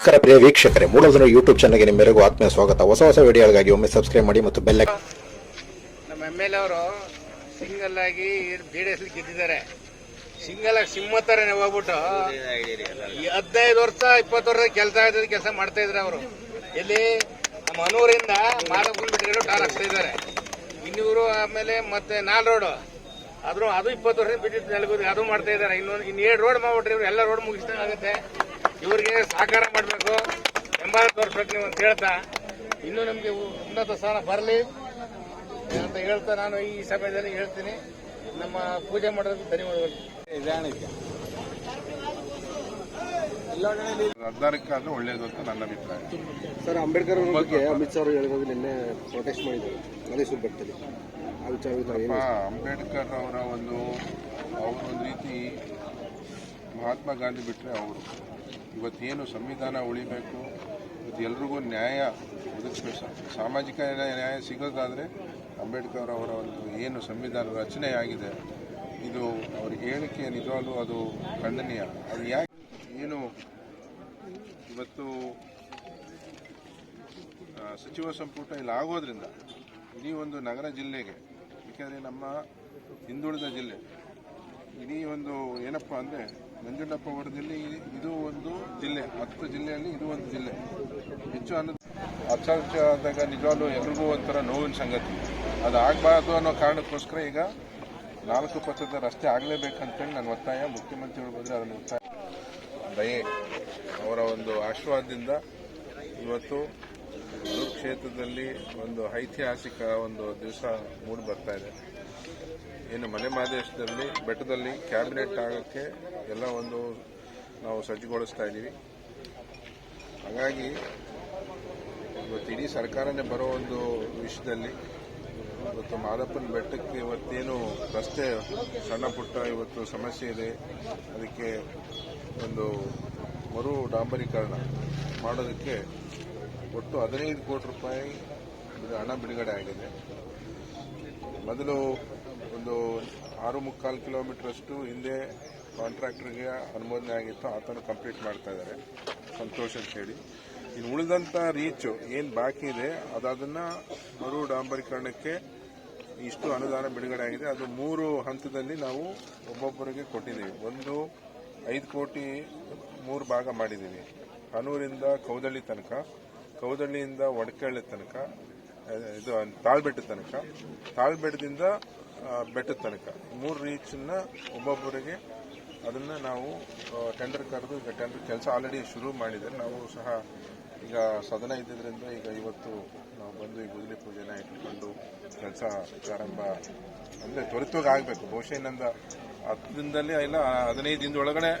ನಮಸ್ಕಾರ ಪ್ರಿಯ ವೀಕ್ಷಕರೇ ಮೂಲಧನ ಯೂಟ್ಯೂಬ್ ಚಾನಲ್ಗೆ ನಿಮ್ಮೆಲ್ಲರಿಗೂ ಆತ್ಮೀಯ ಸ್ವಾಗತ. ಹೊಸ ಹೊಸ ವಿಡಿಯೋಗಳಿಗಾಗಿ ಒಮ್ಮೆ ಸಬ್ಸ್ಕ್ರೈಬ್ ಮಾಡಿ ಮತ್ತು ಬೆಲ್ಲ ನಮ್ಮ ಎಂ ಎಲ್ ಅವರು ಸಿಂಗಲ್ ಆಗಿ ಬಿ ಇದ್ದಿದ್ದಾರೆ ಸಿಂಗಲ್ ಆಗಿ ಸಿಂಹ ಥರನೇ ಹೋಗ್ಬಿಟ್ಟು ಹದಿನೈದು ವರ್ಷ, ಇಪ್ಪತ್ತು ವರ್ಷ ಕೆಲಸ ಇದ್ದ ಕೆಲಸ ಮಾಡ್ತಾ ಇದ್ರು ಅವರು. ಇಲ್ಲಿ ನಮ್ಮ ಅನೂರಿಂದ ಮಾದಪ್ಪನ ಬಿಟ್ಟಿರೋ ಟಾರ್ ಹಾಕ್ತಾ ಇದ್ದಾರೆ. ಇನ್ನೂರು ಆಮೇಲೆ ಮತ್ತೆ ನಾಲ್ ರೋಡು ಆದ್ರೂ ಅದು ಇಪ್ಪತ್ತು ವರ್ಷ ಬಿದ್ದಿದ್ದು ನೆಲಗುದಿ ಅದು ಮಾಡ್ತಾ ಇದ್ದಾರೆ. ಇನ್ನೊಂದು ಇನ್ನು ಏಳು ರೋಡ್ ಮಾಡ್ಬಿಟ್ರಿ ಎಲ್ಲ ರೋಡ್ ಮುಗಿಸ್ದಂಗೆ ಆಗುತ್ತೆ. ಇವ್ರಿಗೆ ಸಹಕಾರ ಮಾಡಬೇಕು ಬೆಂಬಲ ತೋರಿಸ್ಬೇಕು ನೀವು ಅಂತ ಹೇಳ್ತಾ ಇನ್ನೂ ನಮಗೆ ಉನ್ನತ ಸ್ಥಾನ ಬರಲಿ ಅಂತ ಹೇಳ್ತಾ ನಾನು ಈ ಸಮಯದಲ್ಲಿ ಹೇಳ್ತೀನಿ. ನಮ್ಮ ಪೂಜೆ ಮಾಡೋದಕ್ಕೆ ಧನ್ಯವಾದಗಳು. ಹದಿನಾರಕ್ಕಾದ್ರೂ ಒಳ್ಳೇದು ಅಂತ ನನ್ನ ಅಭಿಪ್ರಾಯ. ಸರ್ ಅಂಬೇಡ್ಕರ್ ಅವರ ಬಗ್ಗೆ ಅಮಿತ್ ಶಾ ಅವರು ಹೇಳಿದಾಗ ನಿನ್ನೆ ಪ್ರೊಟೆಸ್ಟ್ ಮಾಡಿದ್ದಾರೆ. ಮೈಸೂರು ಬೆಟ್ಟದಲ್ಲಿ ಆ ವಿಚಾರ ಅಂಬೇಡ್ಕರ್ ಅವರ ಒಂದು ಅವರೊಂದು ಒಂದು ರೀತಿ ಮಹಾತ್ಮ ಗಾಂಧಿ ಬಿಟ್ಟರೆ ಅವರು. ಇವತ್ತೇನು ಸಂವಿಧಾನ ಉಳಿಬೇಕು? ಇವತ್ತು ಎಲ್ರಿಗೂ ನ್ಯಾಯ ಒದಗಿಸ್ಬೇಕು. ಸಾಮಾಜಿಕ ನ್ಯಾಯ ಸಿಗೋದಾದರೆ ಅಂಬೇಡ್ಕರ್ ಅವರ ಒಂದು ಏನು ಸಂವಿಧಾನ ರಚನೆ ಆಗಿದೆ, ಇದು ಅವ್ರ ಹೇಳಿಕೆ ನಿಜವಾಗ್ಲೂ ಅದು ಖಂಡನೀಯ. ಅದು ಯಾಕೆ ಏನು? ಇವತ್ತು ಸಚಿವ ಸಂಪುಟ ಇಲ್ಲಿ ಆಗೋದ್ರಿಂದ ಇಡೀ ಒಂದು ನಗರ ಜಿಲ್ಲೆಗೆ ಏಕೆಂದರೆ ನಮ್ಮ ಹಿಂದುಳಿದ ಜಿಲ್ಲೆ ಒಂದು ಏನಪ್ಪ ಅಂದರೆ ನಂಜುಂಡಪ್ಪ ವರದಲ್ಲಿ ಇದು ಒಂದು ಜಿಲ್ಲೆ, ಹತ್ತು ಜಿಲ್ಲೆಯಲ್ಲಿ ಇದು ಒಂದು ಜಿಲ್ಲೆ. ಹೆಚ್ಚು ಅನ್ನ ಅಚ್ಚ ಆದಾಗ ನಿಜವಾಗ್ಲೂ ಎಲ್ರಿಗೂ ಒಂಥರ ನೋವಿನ ಸಂಗತಿ. ಅದು ಆಗಬಾರ್ದು ಅನ್ನೋ ಕಾರಣಕ್ಕೋಸ್ಕರ ಈಗ ನಾಲ್ಕು ಪಥದ ರಸ್ತೆ ಆಗಲೇಬೇಕಂತೇಳಿ ನನ್ನ ಒತ್ತಾಯ. ಮುಖ್ಯಮಂತ್ರಿಗಳು ಬಂದರೆ ಅದನ್ನು ಒತ್ತಾಯ. ದಯೆ ಅವರ ಒಂದು ಆಶೀರ್ವಾದದಿಂದ ಇವತ್ತು ಕ್ಷೇತ್ರದಲ್ಲಿ ಒಂದು ಐತಿಹಾಸಿಕ ಒಂದು ದಿವಸ ಮೂಡಿ ಬರ್ತಾ ಇದೆ. ಏನು ಮನೆ ಮಹಾದೇಶದಲ್ಲಿ ಬೆಟ್ಟದಲ್ಲಿ ಕ್ಯಾಬಿನೆಟ್ ಆಗೋಕ್ಕೆ ಎಲ್ಲ ಒಂದು ನಾವು ಸಜ್ಜುಗೊಳಿಸ್ತಾ ಇದ್ದೀವಿ. ಹಾಗಾಗಿ ಇವತ್ತು ಇಡೀ ಸರ್ಕಾರನೇ ಬರೋ ಒಂದು ವಿಷಯದಲ್ಲಿ ಇವತ್ತು ಮಾದಪ್ಪನ ಬೆಟ್ಟಕ್ಕೆ ಇವತ್ತೇನು ರಸ್ತೆ ಸಣ್ಣ ಪುಟ್ಟ ಇವತ್ತು ಸಮಸ್ಯೆ ಇದೆ. ಅದಕ್ಕೆ ಒಂದು ಮರು ಡಾಂಬರೀಕರಣ ಮಾಡೋದಕ್ಕೆ ಒಟ್ಟು ಹದಿನೈದು ಕೋಟಿ ರೂಪಾಯಿ ಹಣ ಬಿಡುಗಡೆ ಆಗಿದೆ. ಮೊದಲು ಒಂದು ಆರು ಮುಕ್ಕಾಲು ಕಿಲೋಮೀಟರ್ ಅಷ್ಟು ಹಿಂದೆ ಕಾಂಟ್ರಾಕ್ಟರ್ಗೆ ಅನುಮೋದನೆ ಆಗಿತ್ತು. ಆತನು ಕಂಪ್ಲೀಟ್ ಮಾಡ್ತಾ ಇದ್ದಾರೆ. ಸಂತೋಷ ಅಂತ ಹೇಳಿ. ಇನ್ನು ಉಳಿದಂಥ ರೀಚು ಏನು ಬಾಕಿ ಇದೆ ಅದು ಅದನ್ನ ಮರು ಡಾಂಬರೀಕರಣಕ್ಕೆ ಇಷ್ಟು ಅನುದಾನ ಬಿಡುಗಡೆ ಆಗಿದೆ. ಅದು ಮೂರು ಹಂತದಲ್ಲಿ ನಾವು ಒಬ್ಬೊಬ್ಬರಿಗೆ ಕೊಟ್ಟಿದ್ದೀವಿ. ಒಂದು ಐದು ಕೋಟಿ ಮೂರು ಭಾಗ ಮಾಡಿದ್ದೀವಿ. ಹನೂರಿಂದ ಕೌದಳ್ಳಿ ತನಕ, ಕೌದಳ್ಳಿಯಿಂದ ಒಡಕಳ್ಳಿ ತನಕ ಇದು ತಾಳ್ಬೆಟ್ಟದ ತನಕ. ತಾಳ್ಬೆಟ್ಟದಿಂದ ಬೆಟ್ಟದ ತನಕ. ಮೂರು ರೀಚನ್ನ ಒಬ್ಬೊಬ್ಬರಿಗೆ ಅದನ್ನ ನಾವು ಟೆಂಡರ್ ಕರೆದು, ಈಗ ಟೆಂಡರ್ ಕೆಲಸ ಆಲ್ರೆಡಿ ಶುರು ಮಾಡಿದರೆ ನಾವು ಸಹ ಈಗ ಸದನ ಇದ್ದಿದ್ದರಿಂದ ಈಗ ಇವತ್ತು ನಾವು ಬಂದು ಈ ಗುದಲಿ ಪೂಜೆನ ಇಟ್ಕೊಂಡು ಕೆಲಸ ಪ್ರಾರಂಭ, ಅಂದರೆ ತ್ವರಿತವಾಗಿ ಆಗಬೇಕು. ಬಹುಶಃ ಇನ್ನೊಂದು ಹತ್ತು ದಿನದಲ್ಲಿ ಇಲ್ಲ, ಹದಿನೈದು ದಿನದ ಒಳಗಡೆ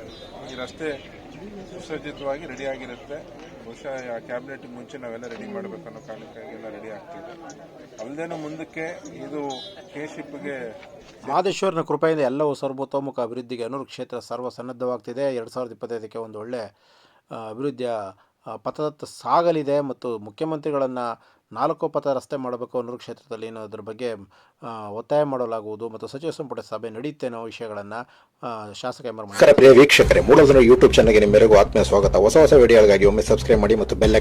ಈ ರಸ್ತೆ ಸುಸಜ್ಜಿತವಾಗಿ ರೆಡಿ ಆಗಿರುತ್ತೆ. ಬಹುಶಃ ಆ ಕ್ಯಾಬಿನೆಟ್ ಮುಂಚೆ ನಾವೆಲ್ಲ ರೆಡಿ ಮಾಡಬೇಕು ಅನ್ನೋ ಕಾರಣಕ್ಕಾಗಿ ಎಲ್ಲ ರೆಡಿ ಆಗ್ತಿದೆ. ಅಲ್ಲದೇನು ಮುಂದಕ್ಕೆ ಇದು ಕೇಶಿಪ್ಗೆ ಮಹದೇಶ್ವರನ ಕೃಪೆಯಿಂದ ಎಲ್ಲವೂ ಸರ್ವತೋಮುಖ ಅಭಿವೃದ್ಧಿಗೆ ಅನೂರು ಕ್ಷೇತ್ರ ಸರ್ವ ಸನ್ನದ್ಧವಾಗ್ತಿದೆ ಎರಡು ಸಾವಿರದ ಇಪ್ಪತ್ತೈದಕ್ಕೆ ಒಂದು ಒಳ್ಳೆ ಅಭಿವೃದ್ಧಿಯ ಪಥದತ್ತ ಸಾಗಲಿದೆ ಮತ್ತು ಮುಖ್ಯಮಂತ್ರಿಗಳನ್ನು ನಾಲ್ಕು ಪಥ ರಸ್ತೆ ಮಾಡಬೇಕು ಅನ್ನೋ ಕ್ಷೇತ್ರದಲ್ಲಿ ಅದರ ಬಗ್ಗೆ ಒತ್ತಾಯ ಮಾಡಲಾಗುವುದು ಮತ್ತು ಸಚಿವ ಸಂಪುಟ ಸಭೆ ನಡೆಯುತ್ತೆ ಅನ್ನೋ ವಿಷಯಗಳನ್ನು ಶಾಸಕ ಎಂ ಆರ್ ಪ್ರಿಯ ವೀಕ್ಷಕರೇ ಯೂಟ್ಯೂಬ್ ಚಾನಲ್ಗೆ ನಿಮ್ಮೆಲ್ಲರಿಗೂ ಆತ್ಮೀಯ ಸ್ವಾಗತ. ಹೊಸ ಹೊಸ ವಿಡಿಯೋಗಳಿಗಾಗಿ ಒಮ್ಮೆ ಸಬ್ಸ್ಕ್ರೈಬ್ ಮಾಡಿ ಮತ್ತು ಬೆಲ್ಲ